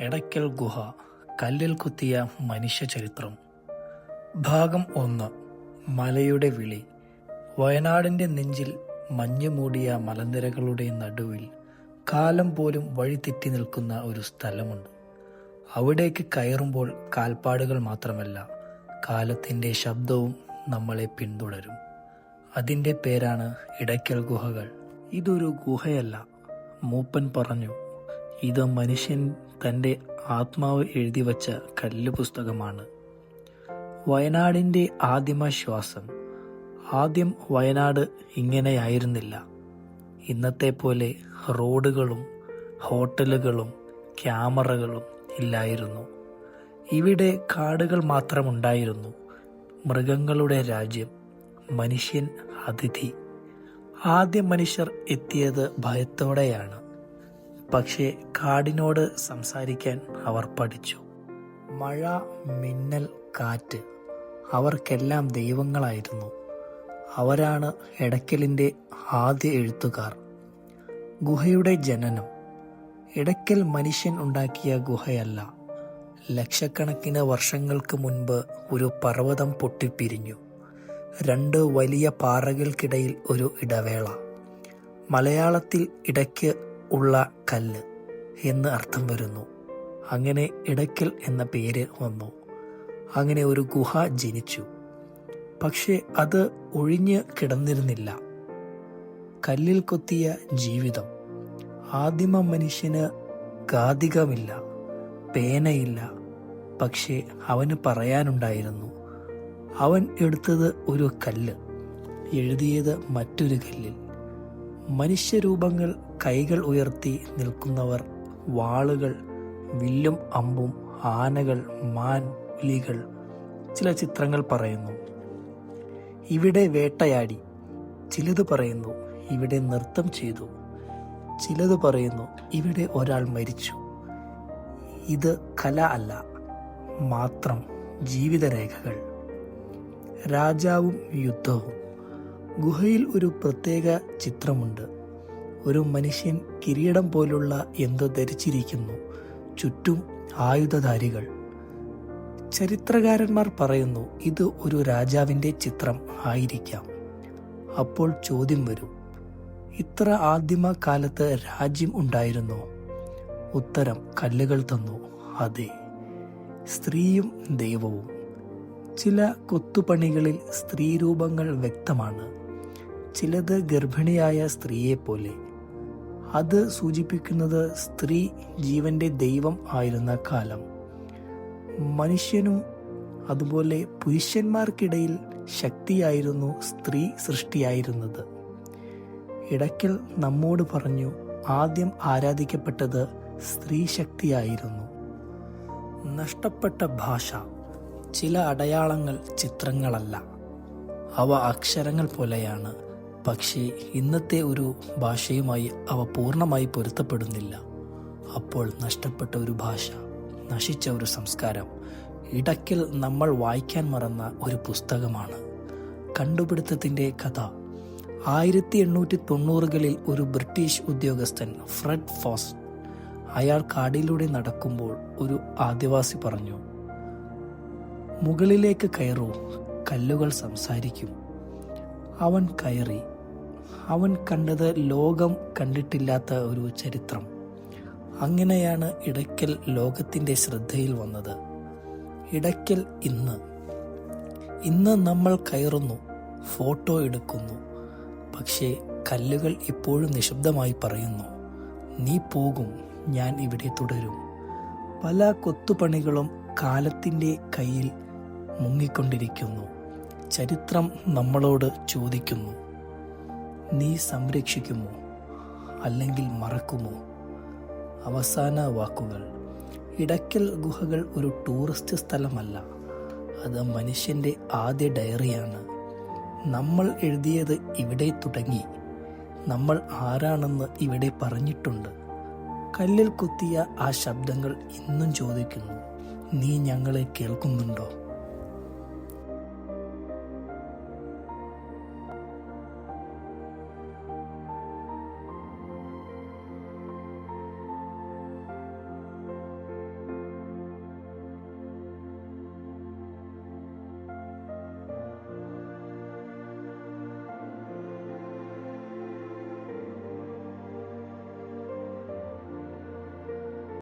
എടയ്ക്കൽ ഗുഹ കല്ലിൽ കുത്തിയ മനുഷ്യ ചരിത്രം ഭാഗം ഒന്ന് മലയുടെ വിളി. വയനാടിന്റെ നെഞ്ചിൽ മഞ്ഞു മൂടിയ മലനിരകളുടെ നടുവിൽ കാലം പോലും വഴി തെറ്റി നിൽക്കുന്ന ഒരു സ്ഥലമുണ്ട്. അവിടേക്ക് കയറുമ്പോൾ കാൽപ്പാടുകൾ മാത്രമല്ല കാലത്തിന്റെ ശബ്ദവും നമ്മളെ പിന്തുടരും. അതിന്റെ പേരാണ് ഇടയ്ക്കൽ ഗുഹകൾ. ഇതൊരു ഗുഹയല്ല മൂപ്പൻ പറഞ്ഞു. ഇത് മനുഷ്യൻ തന്റെ ആത്മാവ് എഴുതി വച്ച കല്ല് പുസ്തകമാണ് വയനാടിന്റെ ആദിമ ശ്വാസം ആദ്യം വയനാട് ഇങ്ങനെയായിരുന്നില്ല. ഇന്നത്തെ പോലെ റോഡുകളും ഹോട്ടലുകളും ക്യാമറകളും ഇല്ലായിരുന്നു. ഇവിടെ കാടുകൾ മാത്രമുണ്ടായിരുന്നു. മൃഗങ്ങളുടെ രാജ്യം മനുഷ്യൻ അതിഥി. ആദ്യ മനുഷ്യർ എത്തിയത് ഭയത്തോടെയാണ്. പക്ഷേ കാടിനോട് സംസാരിക്കാൻ അവർ പഠിച്ചു. മഴ മിന്നൽ കാറ്റ് അവർക്കെല്ലാം ദൈവങ്ങളായിരുന്നു. അവരാണ് എടക്കലിന്റെ ആദ്യ എഴുത്തുകാർ. ഗുഹയുടെ ജനനം. ഇടയ്ക്കൽ മനുഷ്യൻ ഉണ്ടാക്കിയ ഗുഹയല്ല. ലക്ഷക്കണക്കിന് വർഷങ്ങൾക്ക് മുൻപ് ഒരു പർവതം പൊട്ടിപ്പിരിഞ്ഞു. രണ്ട് വലിയ പാറകൾക്കിടയിൽ ഒരു ഇടവേള. മലയാളത്തിൽ ഇടയ്ക്ക് ഉള്ള കല്ല് എന്ന് അർത്ഥം വരുന്നു. അങ്ങനെ ഇടയ്ക്കൽ എന്ന പേര് വന്നു. അങ്ങനെ ഒരു ഗുഹ ജനിച്ചു. പക്ഷെ അത് ഒഴിഞ്ഞ് കിടന്നിരുന്നില്ല. കല്ലിൽ കൊത്തിയ ജീവിതം. ആദിമ മനുഷ്യന് ഗാതികമില്ല പേനയില്ല. പക്ഷേ അവന് പറയാനുണ്ടായിരുന്നു അവൻ എടുത്തത് ഒരു കല്ല് എഴുതിയത് മറ്റൊരു കല്ലിൽ. മനുഷ്യരൂപങ്ങൾ കൈകൾ ഉയർത്തി നിൽക്കുന്നവർ വാളുകൾ വില്ലും അമ്പും ആനകൾ മാൻ പുലികൾ ചില ചിത്രങ്ങൾ പറയുന്നു. ഇവിടെ വേട്ടയാടി. ചിലത് പറയുന്നു ഇവിടെ നൃത്തം ചെയ്തു. ചിലത് പറയുന്നു ഇവിടെ ഒരാൾ മരിച്ചു. ഇത് കല അല്ല മാത്രം ജീവിതരേഖകൾ. രാജാവും യുദ്ധവും. ഗുഹയിൽ ഒരു പ്രത്യേക ചിത്രമുണ്ട്. ഒരു മനുഷ്യൻ കിരീടം പോലുള്ള എന്തോ ധരിച്ചിരിക്കുന്നു. ചുറ്റും ആയുധധാരികൾ. ചരിത്രകാരന്മാർ പറയുന്നു ഇത് ഒരു രാജാവിന്റെ ചിത്രം ആയിരിക്കാം. അപ്പോൾ ചോദ്യം വരും ഇത്ര ആദിമ കാലത്ത് രാജ്യം ഉണ്ടായിരുന്നോ? ഉത്തരം കല്ലുകൾ തന്നു. അതെ സ്ത്രീയും ദൈവവും. ചില കൊത്തുപണികളിൽ സ്ത്രീരൂപങ്ങൾ വ്യക്തമാണ്. ചിലത് ഗർഭിണിയായ സ്ത്രീയെപ്പോലെ അത് സൂചിപ്പിക്കുന്നത് സ്ത്രീ ജീവന്റെ ദൈവം ആയിരുന്ന കാലം. മനുഷ്യനും അതുപോലെ പുരുഷന്മാർക്കിടയിൽ ശക്തിയായിരുന്നു സ്ത്രീ സൃഷ്ടിയായിരുന്നത്. ഇടയ്ക്കൽ നമ്മോട് പറഞ്ഞു ആദ്യം ആരാധിക്കപ്പെട്ടത് സ്ത്രീ ശക്തിയായിരുന്നു. നഷ്ടപ്പെട്ട ഭാഷ ചില അടയാളങ്ങൾ ചിത്രങ്ങളല്ല. അവ അക്ഷരങ്ങൾ പോലെയാണ്. പക്ഷേ ഇന്നത്തെ ഒരു ഭാഷയുമായി അവ പൂർണമായി പൊരുത്തപ്പെടുന്നില്ല. അപ്പോൾ നഷ്ടപ്പെട്ട ഒരു ഭാഷ നശിച്ച ഒരു സംസ്കാരം ഇടയ്ക്കൽ നമ്മൾ വായിക്കാൻ മറന്ന ഒരു പുസ്തകമാണ്. കണ്ടുപിടുത്തത്തിന്റെ കഥ. ആയിരത്തി എണ്ണൂറ്റി തൊണ്ണൂറുകളിൽ ഒരു ബ്രിട്ടീഷ് ഉദ്യോഗസ്ഥൻ ഫ്രെഡ് ഫോസ് അയാൾ കാടിലൂടെ നടക്കുമ്പോൾ ഒരു ആദിവാസി പറഞ്ഞു മുകളിലേക്ക് കയറൂ കല്ലുകൾ സംസാരിക്കും. അവൻ കയറി അവൻ കണ്ടത് ലോകം കണ്ടിട്ടില്ലാത്ത ഒരു ചരിത്രം. അങ്ങനെയാണ് ഇടയ്ക്കൽ ലോകത്തിന്റെ ശ്രദ്ധയിൽ വന്നത്. ഇടയ്ക്കൽ ഇന്ന്. ഇന്ന് നമ്മൾ കയറുന്നു ഫോട്ടോ എടുക്കുന്നു. പക്ഷേ കല്ലുകൾ ഇപ്പോഴും നിശബ്ദമായി പറയുന്നു നീ പോകും ഞാൻ ഇവിടെ തുടരും. പല കൊത്തുപണികളും കാലത്തിന്റെ കയ്യിൽ മുങ്ങിക്കൊണ്ടിരിക്കുന്നു. ചരിത്രം നമ്മളോട് ചോദിക്കുന്നു നീ സംരക്ഷിക്കുമോ അല്ലെങ്കിൽ മറക്കുമോ? അവസാന വാക്കുകൾ. ഇടയ്ക്കൽ ഗുഹകൾ ഒരു ടൂറിസ്റ്റ് സ്ഥലമല്ല. അത് മനുഷ്യന്റെ ആദ്യ ഡയറിയാണ്. നമ്മൾ എഴുതിയത് ഇവിടെ തുടങ്ങി. നമ്മൾ ആരാണെന്ന് ഇവിടെ പറഞ്ഞിട്ടുണ്ട്. കല്ലിൽ കുത്തിയ ആ ശബ്ദങ്ങൾ ഇന്നും ചോദിക്കുന്നു. നീ ഞങ്ങളെ കേൾക്കുന്നുണ്ടോ?